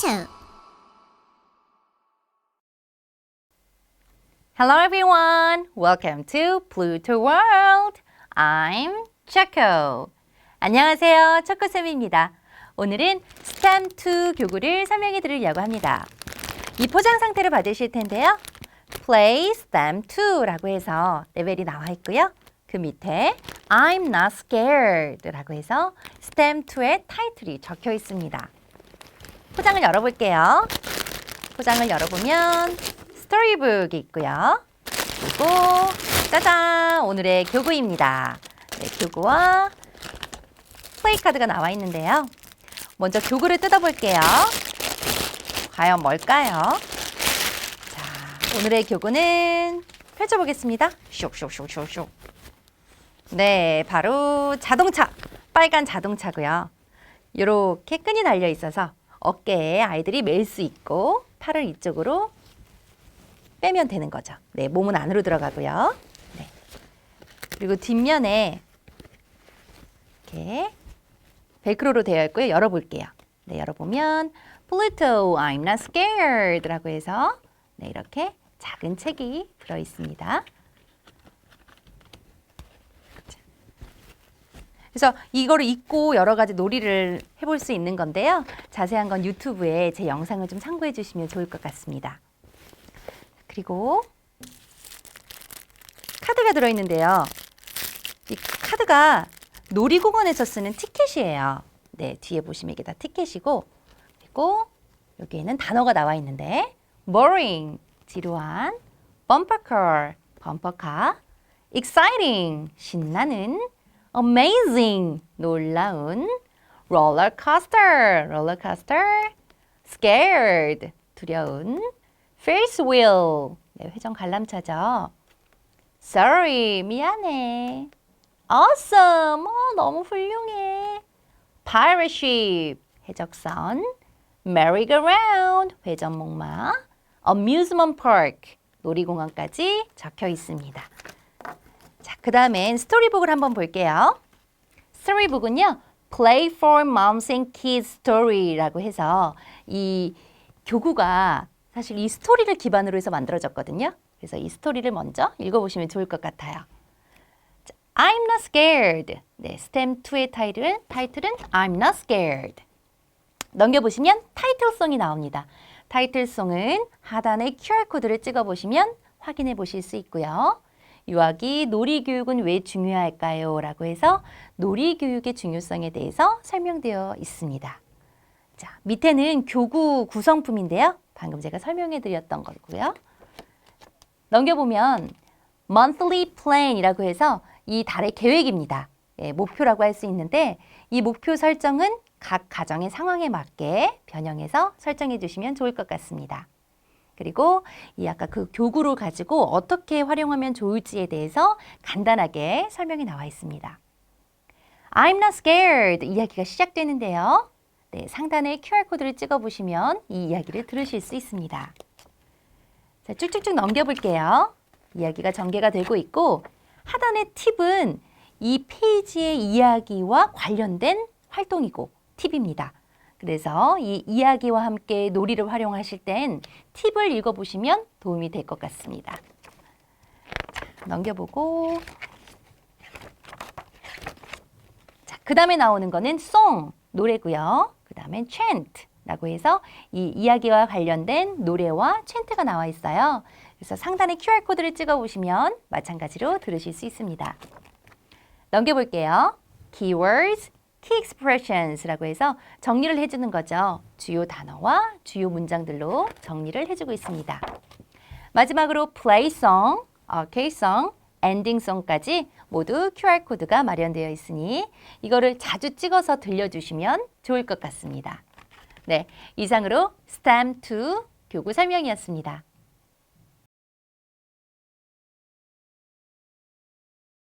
Pluto. Hello everyone. Welcome to Pluto World. I'm Choco. 안녕하세요. 초코쌤입니다. 오늘은 STEM2 교구를 설명해 드리려고 합니다. 이 포장 상태를 받으실 텐데요. Play STEM2라고 해서 레벨이 나와 있고요. 그 밑에 I'm not scared 라고 해서 STEM2의 타이틀이 적혀 있습니다. 포장을 열어볼게요. 포장을 열어보면 스토리북이 있고요. 그리고 짜잔! 오늘의 교구입니다. 네, 교구와 플레이 카드가 나와 있는데요. 먼저 교구를 뜯어볼게요. 과연 뭘까요? 자, 오늘의 교구는 펼쳐보겠습니다. 슉슉슉슉슉. 네, 바로 자동차. 빨간 자동차고요. 이렇게 끈이 달려 있어서 어깨에 아이들이 멜 수 있고 팔을 이쪽으로 빼면 되는 거죠. 네, 몸은 안으로 들어가고요. 네. 그리고 뒷면에 이렇게 벨크로로 되어 있고요. 열어볼게요. 네, 열어보면 Pluto, I'm not scared라고 해서 네, 이렇게 작은 책이 들어 있습니다. 그래서 이거를 읽고 여러 가지 놀이를 해볼 수 있는 건데요. 자세한 건 유튜브에 제 영상을 좀 참고해 주시면 좋을 것 같습니다. 그리고 카드가 들어있는데요. 이 카드가 놀이공원에서 쓰는 티켓이에요. 네, 뒤에 보시면 이게 다 티켓이고 그리고 여기에는 단어가 나와 있는데 boring, 지루한, bumper car, 범퍼카, exciting, 신나는, amazing, 놀라운, roller coaster, roller coaster, scared, 두려운, Ferris wheel. 네, 회전 관람차죠. Sorry, 미안해. Awesome, 어, 너무 훌륭해. Pirate ship, 해적선. Merry-go-round, 회전목마. Amusement park, 놀이공원까지 적혀 있습니다. 자, 그 다음엔 스토리북을 한번 볼게요. 스토리북은요, Play for Moms and Kids Story라고 해서 이 교구가 사실 이 스토리를 기반으로 해서 만들어졌거든요. 그래서 이 스토리를 먼저 읽어보시면 좋을 것 같아요. 자, I'm not scared. 네, 스템 2의 타이틀은, 타이틀은 I'm not scared. 넘겨보시면 타이틀송이 나옵니다. 타이틀송은 하단에 QR코드를 찍어보시면 확인해 보실 수 있고요. 유아기 놀이교육은 왜 중요할까요? 라고 해서 놀이교육의 중요성에 대해서 설명되어 있습니다. 자, 밑에는 교구 구성품인데요. 방금 제가 설명해 드렸던 거고요. 넘겨보면 monthly plan이라고 해서 이 달의 계획입니다. 예, 목표라고 할 수 있는데 이 목표 설정은 각 가정의 상황에 맞게 변형해서 설정해 주시면 좋을 것 같습니다. 그리고 이 아까 그 교구를 가지고 어떻게 활용하면 좋을지에 대해서 간단하게 설명이 나와 있습니다. I'm not scared 이야기가 시작되는데요. 네, 상단에 QR코드를 찍어보시면 이 이야기를 들으실 수 있습니다. 자, 쭉쭉쭉 넘겨볼게요. 이야기가 전개가 되고 있고 하단의 팁은 이 페이지의 이야기와 관련된 활동이고 팁입니다. 그래서 이 이야기와 함께 놀이를 활용하실 땐 팁을 읽어보시면 도움이 될 것 같습니다. 자, 넘겨보고 자, 그 다음에 나오는 거는 song, 노래고요. 그 다음엔 chant라고 해서 이 이야기와 관련된 노래와 chan트가 나와 있어요. 그래서 상단에 QR코드를 찍어보시면 마찬가지로 들으실 수 있습니다. 넘겨볼게요. Keywords, Key Expressions라고 해서 정리를 해주는 거죠. 주요 단어와 주요 문장들로 정리를 해주고 있습니다. 마지막으로 Play Song, Arcade Song, 엔딩 송까지 모두 QR코드가 마련되어 있으니 이거를 자주 찍어서 들려주시면 좋을 것 같습니다. 네, 이상으로 STEM2 교구 설명이었습니다.